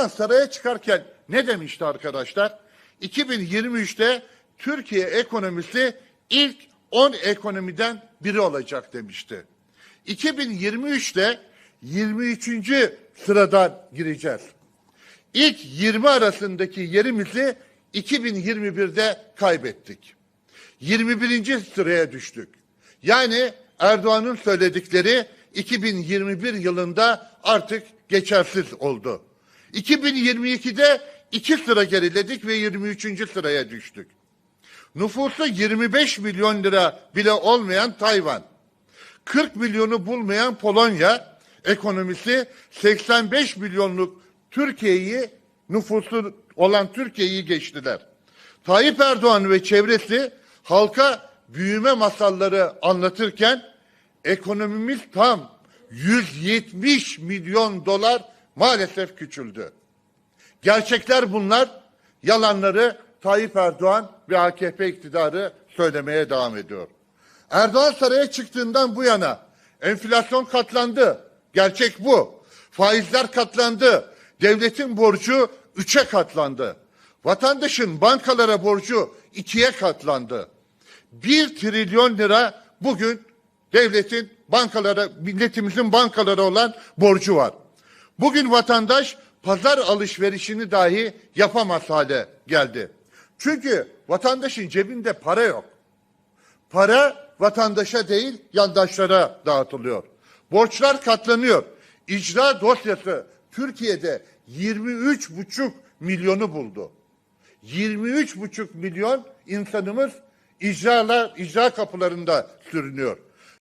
Erdoğan saraya çıkarken ne demişti arkadaşlar? 2023'te Türkiye ekonomisi ilk 10 ekonomiden biri olacak demişti. 2023'te 23. sıradan gireceğiz. İlk 20 arasındaki yerimizi 2021'de kaybettik. 21. sıraya düştük. Yani Erdoğan'ın söyledikleri 2021 yılında artık geçersiz oldu. 2022'de iki sıra geriledik ve 23. sıraya düştük. Nüfusu 25 milyon lira bile olmayan Tayvan, 40 milyonu bulmayan Polonya, ekonomisi 85 milyonluk Türkiye'yi nüfusu olan Türkiye'yi geçtiler. Tayyip Erdoğan ve çevresi halka büyüme masalları anlatırken ekonomimiz tam 170 milyon dolar maalesef küçüldü. Gerçekler bunlar, yalanları Tayyip Erdoğan ve AKP iktidarı söylemeye devam ediyor. Erdoğan saraya çıktığından bu yana enflasyon katlandı. Gerçek bu. Faizler katlandı. Devletin borcu üçe katlandı. Vatandaşın bankalara borcu ikiye katlandı. Bir trilyon lira bugün devletin bankalara, milletimizin bankalara olan borcu var. Bugün vatandaş pazar alışverişini dahi yapamaz hale geldi. Çünkü vatandaşın cebinde para yok. Para vatandaşa değil yandaşlara dağıtılıyor. Borçlar katlanıyor. İcra dosyası Türkiye'de 23,5 milyonu buldu. 23,5 milyon insanımız icralar, icra kapılarında sürünüyor.